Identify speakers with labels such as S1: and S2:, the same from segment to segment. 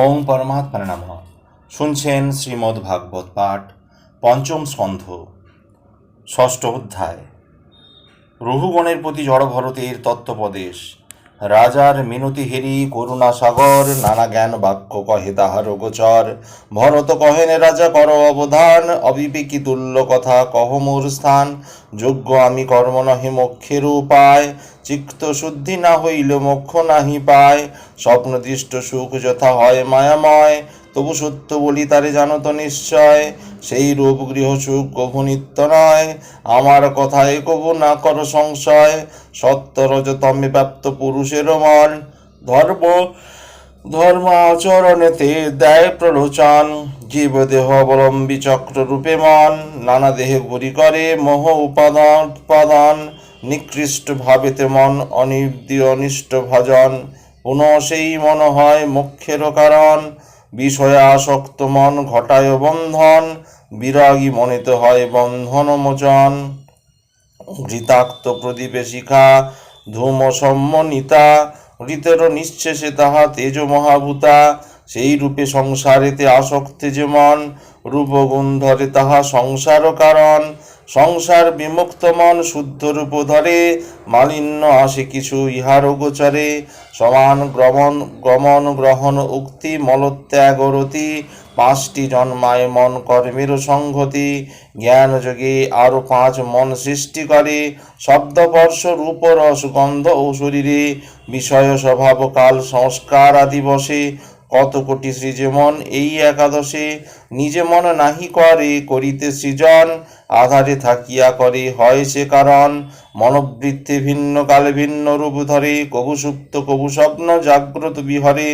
S1: ওং পরমাত্মার নাম। শুনছেন শ্রীমদ্ ভাগবত পাঠ, পঞ্চম স্কন্ধ, ষষ্ঠ অধ্যায়। রঘুগণের প্রতি জড়ভরতের তত্ত্বপদেশ রাজার মিনতি হেরি, করুণা সাগর, নানা জ্ঞান বাক্য কহে তাহার গোচর। ভরত কহেন, রাজা, কর অবধান, অবিবেকি তুল্য কথা, কহ মোর স্থান। যোগ্য আমি কর্ম নহে মোক্ষের উপায় চিক্ত শুদ্ধি না হইল মোক্ষ নাহি পায়। স্বপ্নদৃষ্ট সুখ যথা হয় মায়াময় তবু সত্য বলি তারে জানো তো নিশ্চয়, সেই রূপ গৃহ সুখ কভু নিত্য নয়। আমার কথায় কবু না কর সংশয়, সত্য রজতমে প্রাপ্ত পুরুষের মন। ধর্ম ধর্ম আচরণেতে দেয় প্রলোচন, জীব দেহ অবলম্বী চক্র রূপে মন। নানা দেহে ঘুরি করে মোহ উপাদান উৎপাদন নিকৃষ্ট ভাবেতে মন অনির্দি অনিষ্ট ভজন। পুনঃ সেই মন হয় মুখ্যের কারণ। বিষয়ে আসক্ত মন ঘটায় বন্ধন, বিরাগী মনেতে হয় বন্ধন মোচন। ঘৃতাক্ত প্রদীপে শিখা, ধূম সম্মনিতা ঋতের নিঃশেষে তাহা তেজ মহাভূতা, সেই রূপে সংসারেতে আসক্তে যে মন রূপগুণ ধরে তাহা সংসার কারণ সংসার বিমুক্ত মন শুদ্ধ রূপ ধরে, মালিন্য আসে কিছু ইহার গোচরে সমান গ্রমণ, গমন গ্রহণ উক্তি মলত্যাগ রতি পাঁচটি জন্মায় মন কর্মের সংহতি। জ্ঞান যোগে আরও পাঁচ মন সৃষ্টি করে শব্দপর্শ রূপ, রস, গন্ধ ও শরীরে। বিষয় স্বভাব, কাল, সংস্কার আদি বসে কত কোটি সৃজে মন এই একাদশে নিজে মন নাহি করে, করিতে সৃজন, আধারে থাকিয়া করে। হয় সে কারণ, মনোবৃত্তি ভিন্ন, কালে ভিন্ন রূপ ধরে। কবু সুপ্ত, কবু স্বপ্ন, জাগ্রত বিহরে।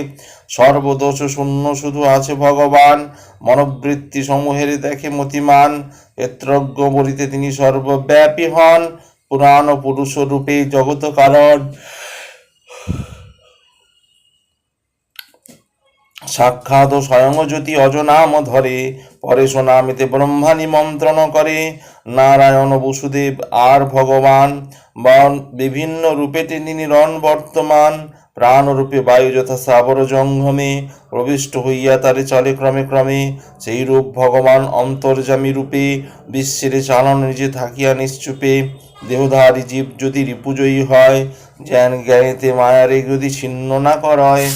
S1: সর্বদোষ শূন্য শুধু আছে ভগবান। মনোবৃত্তি সমূহের দেখে মতিমান। এত্রজ্ঞ বলিতে তিনি সর্বব্যাপী হন। পুরাণ পুরুষ রূপে জগত কারণ। সাক্ষাৎ স্বয়ং জ্যোতি অজনাম ধরে। পরে সোনামিতে ব্রহ্মা নিমন্ত্রণ করে। নারায়ণ বসুদেব আর ভগবান বন বিভিন্ন রূপে তিনি রণ বর্তমান। প্রাণরূপে বায়ু যথা শ্রাবর জঙ্গমে প্রবিষ্ট হইয়া তারে চলে ক্রমে ক্রমে। সেই রূপ ভগবান অন্তর্জামী রূপে বিশ্বের চালন নিজে থাকিয়া নিশ্চুপে। দেহধারী জীব যদি রিপুজয়ী হয়। জ্ঞান জ্ঞানেতে মায়ারে যদি ছিন্ন না করয়।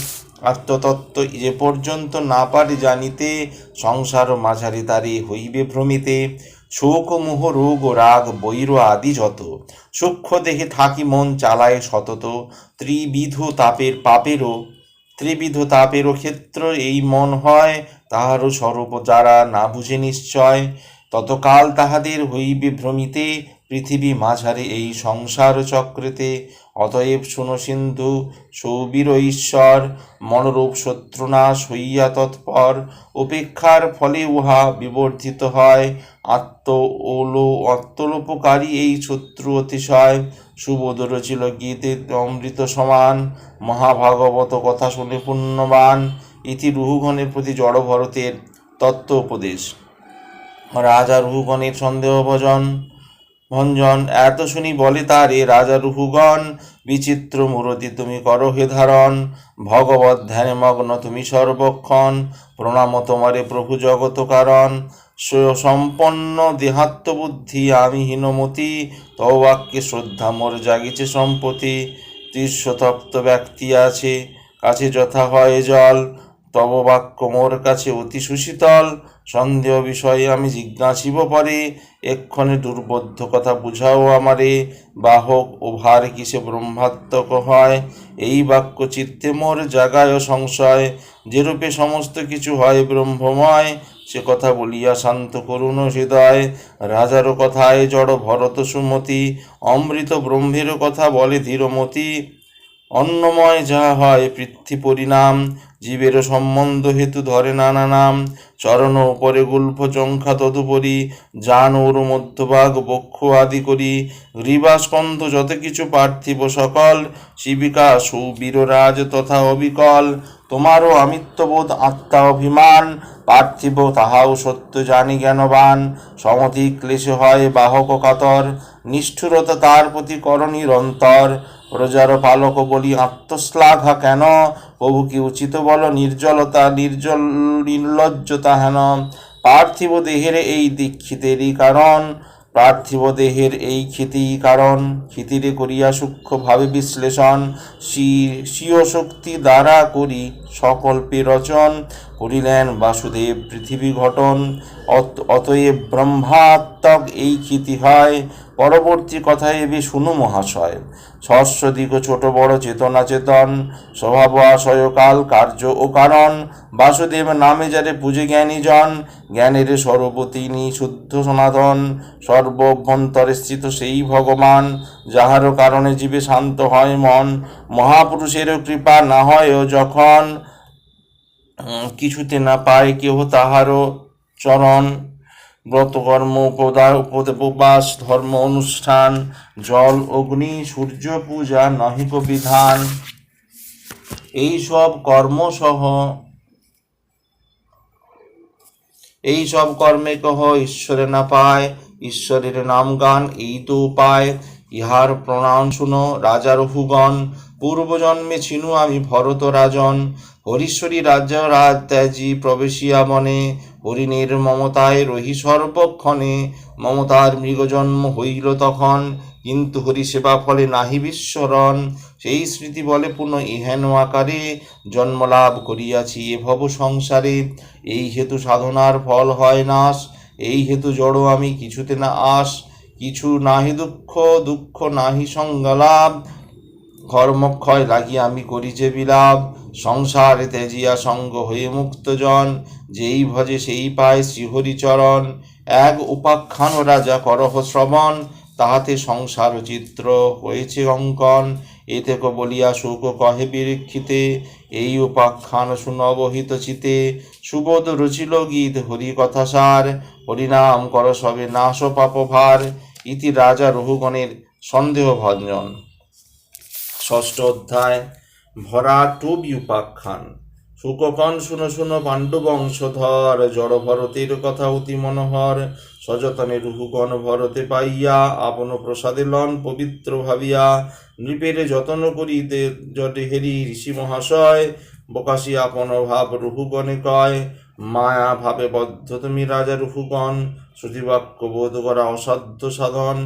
S1: আত্মতত্ত্ব যে পর্যন্ত না পারে জানিতে, সংসার মাঝারি তারে হইবে ভ্রমিতে। শোক, মোহ, রোগ, রাগ, বৈর আদি যত। সূক্ষ্ম দেহে থাকি মন চালায় সতত। ত্রিবিধ তাপের পাপেরও, ত্রিবিধ তাপেরও ক্ষেত্র এই মন হয় তাহারও স্বরূপ যারা না বুঝে নিশ্চয়, ততকাল তাহাদের হইবে ভ্রমিতে। পৃথিবী মাঝারে এই সংসার চক্রেতে, অতএব শুনো সিন্ধু, সৌবীর ঈশ্বর, মনোরূপ শত্রুনাশ হইয়া তৎপর, উপেক্ষার ফলে উহা বিবর্ধিত হয়। আত্ম ওলো আত্মলোপকারী এই শত্রু অতিশয়। সুবোধ রচিল গীতে অমৃত সমান, মহাভাগবত কথা শুনে পুণ্যবান। ইতি রুহুগণের প্রতি জড় ভরতের তত্ত্ব উপদেশ রাজা রুহুগণের সন্দেহ ভজন ভঞ্জন এত শুনি বলে তারে রাজা রুহুগণ বিচিত্র মূরতি তুমি করো হে ধারণ, ভগবত ধ্যানে মগ্ন তুমি সর্বক্ষণ, প্রণাম তোমারে প্রভু জগত কারণ সম্পন্ন দেহাত্ম বুদ্ধি আমি হীনমতি তব বাক্যে শ্রদ্ধা মোর জাগিছে সম্পত্তি তীর্ষতপ্ত ব্যক্তি আছে, কাছে যথা হয় জল তব বাক্য মোর কাছে অতি সুশীতল। সন্দেহ বিষয়ে আমি জিজ্ঞাসিব পরে, এক্ষণে দুর্বোধ্য কথা বুঝাও আমারে, বাহক ও ভার কিসে ব্রহ্মাত্মক হয়? এই বাক্য চিত্তে মোর জাগায় সংশয়, যেরূপে সমস্ত কিছু হয় ব্রহ্মময়, সে কথা বলিয়া শান্ত করুণ হৃদয়। রাজারও কথায় জড় ভরত সুমতি, অমৃত ব্রহ্মের কথা বলে ধীরমতি। অন্নময় যাহা হয় পৃথ্বী পরিণাম জীবের সম্বন্ধ হেতু ধরে নানা নাম। চরণ উপরে গুল্ফ চঙ্খা তদুপরি, যান ওর মধ্যভাগ, বক্ষ আদি করি। গ্রীবাস্কন্ধ যত কিছু পার্থিব সকল, শিবিকা সুবীররাজ তথা অবিকল। তোমারও অমিত্যবোধ আত্মা অভিমান, পার্থিব তাহাও সত্য জানি জ্ঞানবান। সমতি ক্লেশে হয় বাহক কাতর, নিষ্ঠুরতা তার প্রতি কর নিরন্তর প্রজার পালক বলি আত্মশ্লাঘা কেন? প্রভু কি উচিত বল নির্জলতা, নির্জল, নির্লজ্জতা হেন? পার্থিব দেহের এই দীক্ষিতেরই কারণ। পার্থিব দেহের এই ক্ষিতি কারণ, ক্ষিতিরে করিয়া সূক্ষ্মভাবে বিশ্লেষণ স্বী- স্বীয় শক্তি দ্বারা করি সকল্পে রচন করিলেন, বাসুদেব, পৃথিবী ঘটন, অত- অতএব ব্রহ্মাত্মক এই খ্যাতি হয়। পরবর্তী কথায় এবি শুনু মহাশয়। সহস্রদিক ছোট বড় চেতনা চেতন স্বভাব আশয় কাল, কার্য ও কারণ। বাসুদেব নামে যারে পূজে জ্ঞানী জন, জ্ঞানের স্বরূপ তিনি শুদ্ধ সনাতন। সর্বভ্যন্তরে স্থিত সেই ভগবান যাহারও কারণে জীবে শান্ত হয় মন। মহাপুরুষেরও কৃপা না হয়ও যখন কিছুতে না পায় কেহ তাহারও চরণ, ব্রতকর্ম উপদা- উপবাস, ধর্ম, অনুষ্ঠান, জল, অগ্নি, সূর্য পূজা নহিক বিধান এই সব কর্মসহ, এই সব কর্মে কহ ঈশ্বরে না পায়, ঈশ্বরের নাম গান এই তো উপায়। ইহার প্রণাম শুনো রাজা রঘুগণ পূর্বজন্মে ছিনু আমি ভরত রাজন। হরিশ্বরী রাজ্য রাজ ত্যাজি প্রবেশিয়া মনে, হরিণের মমতায় রহি সর্বক্ষণে। মমতার মৃগজন্ম হইল তখন, কিন্তু হরি সেবা ফলে নাহি বিশ্বরণ সেই স্মৃতি বলে পুনঃ ইহেন আকারে জন্মলাভ করিয়াছি এ ভব সংসারে। এই হেতু সাধনার ফল হয় নাশ, এই হেতু জড় আমি কিছুতে না আস কিছু নাহি দুঃখ দুঃখ নাহি সংজ্ঞালাভ কর্মক্ষয় লাগিয়া আমি করি যে বিলাপ। সংসারে তেজিয়া সঙ্গ হয়ে মুক্তজন, যেই ভজে সেই পায় শ্রীহরিচরণ। এক উপাখ্যান রাজা করহ শ্রবণ, তাহাতে সংসার চিত্র হয়েছে অঙ্কন। এ থেকে বলিয়া শোক কহে বিরক্ষিতে, এই উপাখ্যান সুনবহিত চিতে। সুবোধ রচিল গীত হরি কথা সার, হরিনাম কর সবে নাশ পাপ ভার। ইতি রাজা রঘুগণের সন্দেহ ভঞ্জন ষষ্ঠ অধ্যায়। ভরা টবি উপাখ্যান শুককন শুনো শুনো পাণ্ডু বংশধর, জড় ভরতের কথা অতি মনোহর, সযতনে রুহুগণ ভরতে পাইয়া, আপন প্রসাদে লন পবিত্র ভাবিয়া, নৃপের যত্ন করি দে- জটে হেরি ঋষি মহাশয়, বকাশি আপন ভাব রুহুগণে কয়, মায়া ভাবে বদ্ধ তুমি রাজা রুহুগণ শ্রুতিবাক্য বোধ করা অসাধ্য সাধন।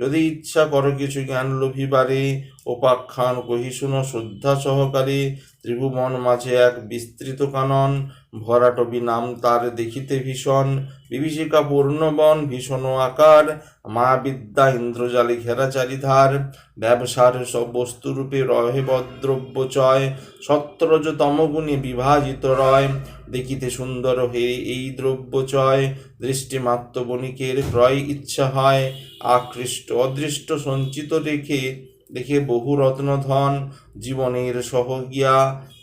S1: যদি ইচ্ছা, করো কিছু জ্ঞান লোভিবারে উপাখ্যান কহিশুন শ্রদ্ধা সহকারে। ত্রিভুবন মাঝে এক বিস্তৃত কানন, ভরাটবি নাম তার দেখিতে ভীষণ। বিভীষিকা পূর্ণবন, ভীষণ আকার মা বিদ্যা ইন্দ্রজালে ঘেরা চারিধার। ব্যবসার সব বস্তুরূপে রহে বদ্রব্য চয়, সত্রজ তমগুণে বিভাজিত রয়। দেখিতে সুন্দর হে এই দ্রব্য চয়, দৃষ্টিমাত্র বণিকের ক্রয় ইচ্ছা হয়। আকৃষ্ট অদৃষ্ট সঞ্চিত রেখে দেখে বহু রত্নধন জীবনের সহগিয়া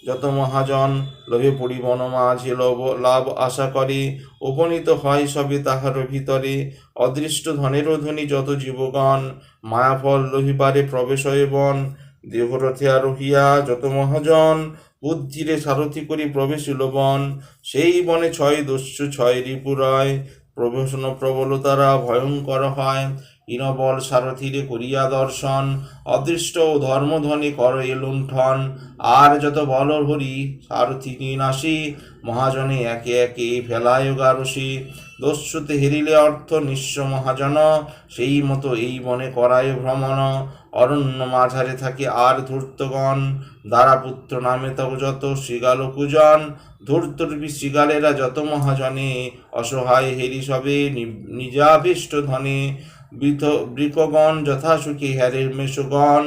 S1: যত মহাজন লোভে পড়ি বনমাঝে লব লাভ আশা করে, উপনীত হয় সবে তাহার ভিতরে। অদৃষ্ট ধনেরও ধনী যত জীবগণ মায়াফল লোহিবারে প্রবেশ বন। দেহরথে আরোহিয়া যত মহাজন, বুদ্ধিরে সারথি করি প্রবেশিল বন। সেই বনে ছয় দস্যু, ছয় রিপুরয় প্রবেশন প্রবলতারা ভয়ঙ্কর হয়। হীনবল সারথিরে করিয়া দর্শন। অদৃষ্ট ও ধর্মধনে কর এ লুণ্ঠন। আর যত বল হরি, সারথি নাসি। মহাজনে একে একে ফেলায় গারসি। দস্যুতে হেরিলে অর্থ নিঃস্ব মহাজন। সেই মতো এই বনে করায় ভ্রমণ। অরণ্য মাঝারে থাকে আর ধূর্তগণ। দ্বারাপুত্র নামে তব যত শৃগাল কুজন। ধূর্তরূপী শৃগালেরা যত মহাজনে। অসহায় হেরি সবে নিজাভিষ্ট ধনে। বৃকগণ যথাসুখী হ্যারের মেষগণ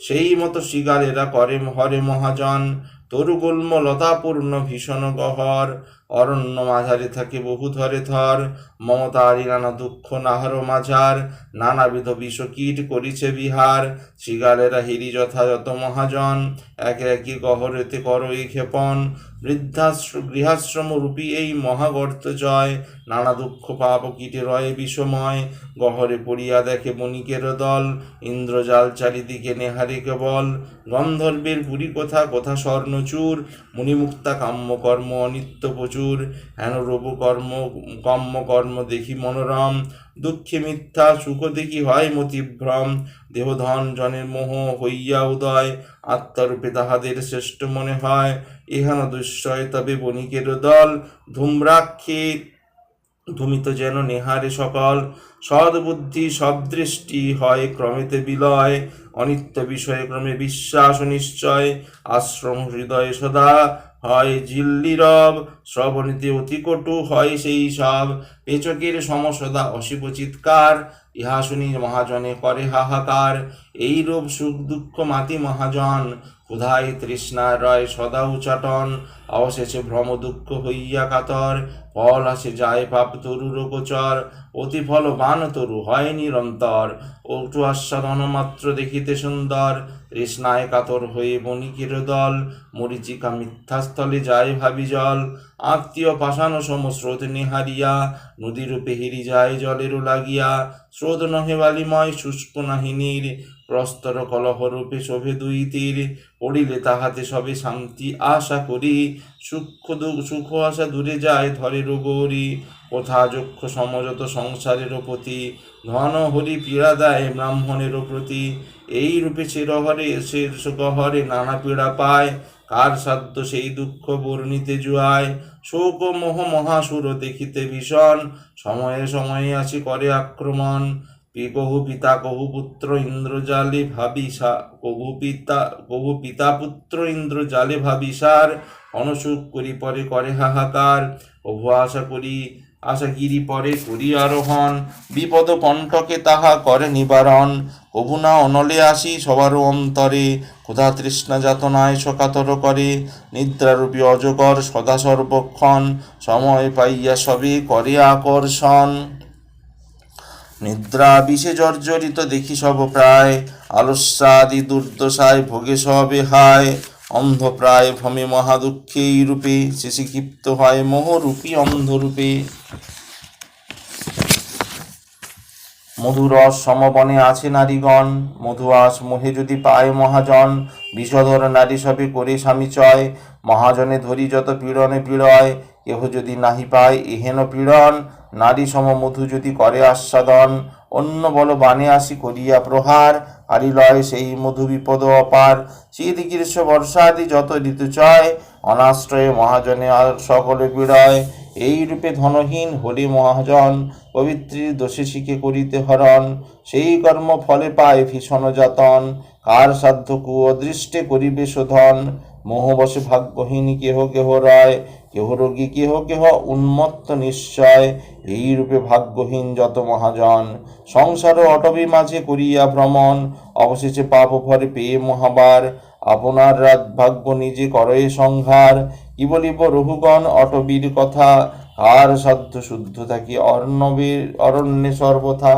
S1: সেই মতো শৃগালেরা করে হরে মহাজন। তরুগুল্ম লতাপূর্ণ ভীষণ গহর। অরণ্য মাঝারে থাকে বহু ধরে থর, মমতারি নানা দুঃখ নাহার মাঝার, নানাবিধ বিষকীট করিছে বিহার, শৃগালেরা হিরি যথাযথ মহাজন, একে একে গহরেতে করই ক্ষেপণ, বৃদ্ধাশ্র গৃহাশ্রম রূপী এই মহাগর্ত জয়, নানা দুঃখ পাপ কীটে রয়ে বিষময়, গহরে পড়িয়া দেখে বণিকের দল, ইন্দ্রজাল চারিদিকে নেহারে কেবল, গন্ধর্বের পুরী কথা কথা স্বর্ণচূর, মুনিমুক্তা কাম্য কর্ম অনিত্য প্রচুর। হেন রূপ কর্ম কম্ম কর্ম দেখি মনোরম, দুঃখে মিথ্যা সুখ দেখি হয় মতিভ্রম। দেহধন জনের মোহ হইয়া উদয়, আত্মারূপে তাহাদের শ্রেষ্ঠ মনে হয়। এহেন দুঃশয়, তবে বণিকের দল, ধূম্রাক্ষে, ধূমিত যেন নেহারে সকল। সদ্বুদ্ধি, সদৃষ্টি হয় ক্রমেতে বিলয়, অনিত্য বিষয়ে ক্রমে বিশ্বাস নিশ্চয়। আশ্রম হৃদয়ে সদা হয় জিল্লিরব শ্রবণীতে অতি কটু হয় সেই সব। পেচকের সমসদা অশিব চিৎকার, ইহা শুনি মহাজনে করে হাহাকার। এইরূপ সুখ দুঃখ মাতি মহাজন ক্ষুধায় তৃষ্ণা রয় সদা উচাটন, অবশেষে ভ্রম দুঃখ হইয়া কাতর, ফল আসে যায় পাপ তরুর গোচর অতি ফল বান তরু হয় নিরন্তর ওটু আস্বাদন মাত্র দেখিতে সুন্দর, তৃষ্ণায় কাতর হয়ে বণিকের দল মরিচিকা মিথ্যাস্থলে যায় ভাবি জল, আত্মীয় পাষাণ সম স্রোত নিহারিয়া, নদীরূপে হেরি যায় জলেরও লাগিয়া, স্রোত নহে বালিময় শুষ্ক নাহিনীর প্রস্তর কলহ রূপে শোভে দুই তীর পড়িলে তাহাতে সবে শান্তি আশা করি। দু- সুখ আশা দূরে যায় ধরে রোগরি কোথা যক্ষ সমযত সংসারের প্রতি। ধন হরি পীড়া দেয় ব্রাহ্মণের প্রতি। এই রূপে চিরহরে সে গহরে নানা পীড়া পায়। কার সাধ্য সেই দুঃখ বর্ণিতে জুয়ায়। শোক মোহ মহাসুর দেখিতে ভীষণ। সময়ে সময়ে আসি করে আক্রমণ। কহু পিতা কহু পুত্র ইন্দ্রজালে ভাবিসা কহু পিতা কহু পিতা পুত্র ইন্দ্রজালে ভাবিসার অনসুখ করি পরে করে হাহাকার। কভু আশা করি আশাগিরি পরে করি আরোহণ। বিপদ কণ্ঠকে তাহা করে নিবারণ। কভু না অনলে আসি সবারও অন্তরে। ক্ষুধা তৃষ্ণা যাতনায় শোকাতর করে। নিদ্রারূপী অজগর সদা সর্বক্ষণ সময় পাইয়া সবে করে আকর্ষণ। নিদ্রা বিষে জর্জরিত দেখি সব প্রায়। আলস্যাদি দুর্দশায় ভোগে সবে হায়। অন্ধ প্রায় ভ্রমে মহাদুঃখে এই রূপে শেষে ক্ষিপ্ত হয় মোহরূপী অন্ধরূপে। মধুরস সমবনে আছে নারীগণ, মধুয়াস মোহে যদি পায় মহাজন, বিষধর নারী সবে করে স্বামী চয়, মহাজনে ধরি যত পীড়নে পীড়য়, কেহ যদি নাহি পায় এহেন পীড়ন, নারী সম মধু যদি করে আস্বাদন, অন্য বল বানে আসি করিয়া প্রহার হারিলয় সেই মধু বিপদ অপার, শীত গ্রীষ্ম বর্ষাদি যত ঋতু চয়, অনাশ্রয়ে মহাজনে আর সকলে পীড়য় এই রূপে ধনহীন হরি মহাজন, পবিত্রী দোষী শিখে করিতে হরণ। সেই কর্ম ফলে পায় ভীষণ যতন। কার সাধ্য কু অদৃষ্টে করিবে শোধন? মোহবশে ভাগ্যহীন কেহ কেহ রয়? কেহ রোগী কেহ কেহ উন্মত্ত নিশ্চয়, এই রূপে ভাগ্যহীন যত মহাজন। সংসার অটবি মাঝে করিয়া ভ্রমণ, অবশেষে পাপ ভরে পেয়ে মহাবার। আপনার রাত ভাগ্য নিজে করয়ে সংহার, কি বলিব রঘুগণ, অটবীর কথা? আর সাধ্য শুদ্ধ থাকি অর্ণবের অরণ্যে সর্বথা?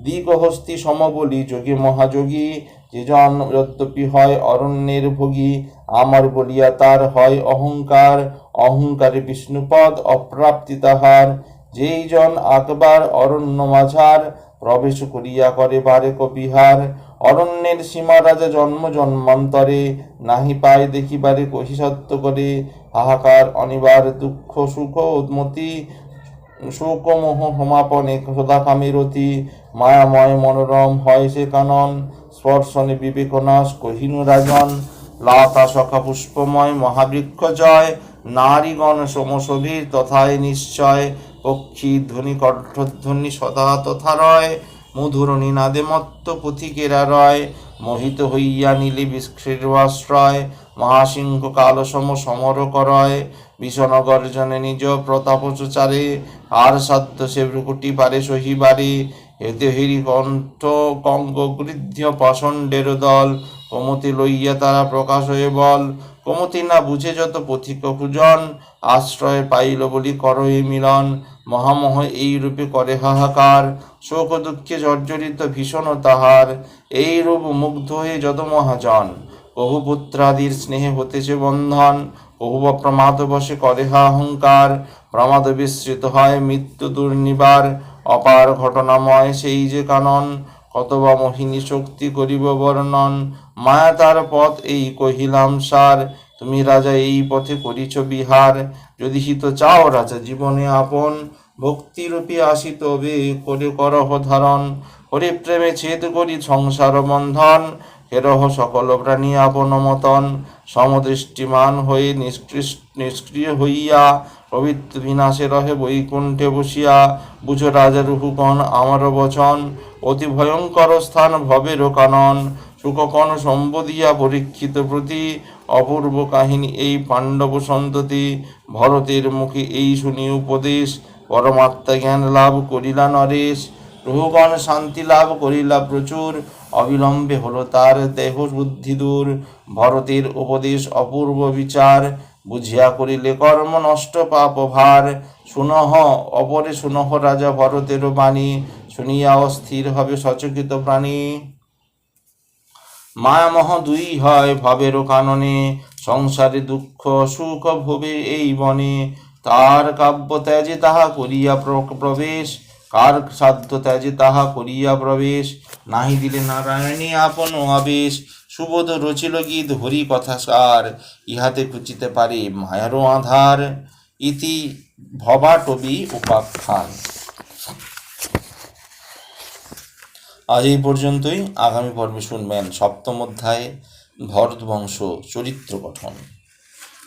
S1: দিগহস্তি সমবলি, যোগী মহাযোগী, যে জন যদ্যপি হয় অরণ্যের ভোগী আমার বলিয়া তার হয় অহংকার। অহংকারে বিষ্ণুপদ অপ্রাপ্তি তাহার। যেই জন আকবার অরণ্য মাঝার প্রবেশ করিয়া করে বারে কবিহার অরণ্যের সীমা রাজা জন্ম জন্মান্তরে নাহি পায় দেখিবারে কহি সত্য করে। হাহাকার, অনিবার, দুঃখ, সুখ, উদ্মতি শোক মোহ সমাপনে সদা কামিরতি মায়াময় মনোরম হয় সে কানন। স্পর্শনে বিবেকনাশ কহিনু রাজন। লতা সখা পুষ্পময় মহাবৃক্ষ জয়, নারীগণ সমসভীর তথায় নিশ্চয়, পক্ষী ধ্বনি কণ্ঠধ্বনি সদা তথা রয়, মধুর নিনাদে মত্ত পথিকেরা রয়, মোহিত হইয়া নীলি বিস্ফৃবাশ্রয় মহাসিংহ কালসম সমর করয় ভীষণ গর্জনে নিজ প্রতাপ চারে আর সাধ্য সে ভ্রুকুটি পারে সহিবারে, এতে হিরি কণ্ঠ কঙ্গ গৃধ্য পাষণ্ডের দল কমতি লইয়া তারা প্রকাশ হয়ে বল, কমতি না বুঝে যত পথিক পূজন আশ্রয় পাইল বলি করয়ে মিলন, মহামহ এই রূপে করে হাহাকার শোক দুঃখে জর্জরিত ভীষণ তাহার এই রূপ মুগ্ধ হয়ে যত মহাজন, বহু পুত্রাদির স্নেহে হতেছে বন্ধন, বহু প্রমাদ বসে করে হা অহংকার প্রমাদ বিস্তৃত হয় মৃত্যু দুর্নিবার, অপার ঘটনাময় সেই যে কানন কত বা মোহিনী শক্তি করিব বর্ণন মায়া তার পথ এই কহিলাম, সার, তুমি রাজা এই পথে করিছ বিহার। যদি হিত চাও রাজা জীবনে আপন, ভক্তিরূপী আসি তবে করে করহ ধারণ। হরি প্রেমে ছেদ করি সংসার বন্ধন, হেরহ সকল প্রাণী আপন মতন। সমদৃষ্টিমান হয়ে নিষ্ক্রিয় হইয়া, পবিত্র বিনাশে রহে বৈকুণ্ঠে বসিয়া। বুঝো রাজা রুহুকণ আমার বচন, অতি ভয়ঙ্কর স্থান ভবের কানন। সুখকণ সম্বদিয়া পরীক্ষিত প্রতি অপূর্ব কাহিনী এই পাণ্ডব সন্ততি ভরতের মুখে এই শুনি উপদেশ। পরমাত্মা জ্ঞান লাভ করিলা নরেশ রুহুগণ শান্তি লাভ করিলা প্রচুর। অবিলম্বে হলো তার দেহ বুদ্ধি দূর। ভরতের উপদেশ অপূর্ব বিচার। বুঝিয়া করিলে কর্ম নষ্ট পাপ ভার। শুনহ, অপরে শুনহ রাজা ভরতের বাণী। শুনিয়া অস্থির হবে সচকিত প্রাণী। মায়ামহ দুই হয় ভাবের কাননে, সংসারে দুঃখ সুখ ভবে এই বনে। তার কাব্য ত্যাজে তাহা করিয়া প্র- প্রবেশ, কার সাধ্য ত্যাজে তাহা করিয়া প্রবেশ। নাহি দিলে নারায়ণী আপন আবেশ, সুবোধ রচিল গীত হরি কথা সার, ইহাতে খুঁজিতে পারে মায়ারও আধার। ইতি ভবাটবি উপাখ্যান। আজ এই পর্যন্তই। আগামী পর্বে শুনবেন সপ্তম অধ্যায়ে ভরতবংশ চরিত্র গঠন।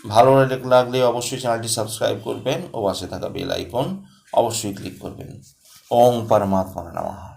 S1: ভালো লাগলে অবশ্যই চ্যানেলটি সাবস্ক্রাইব করবেন ও পাশে থাকা বেল আইকন অবশ্যই ক্লিক করবেন। ওম পরমাত্মা নমঃ।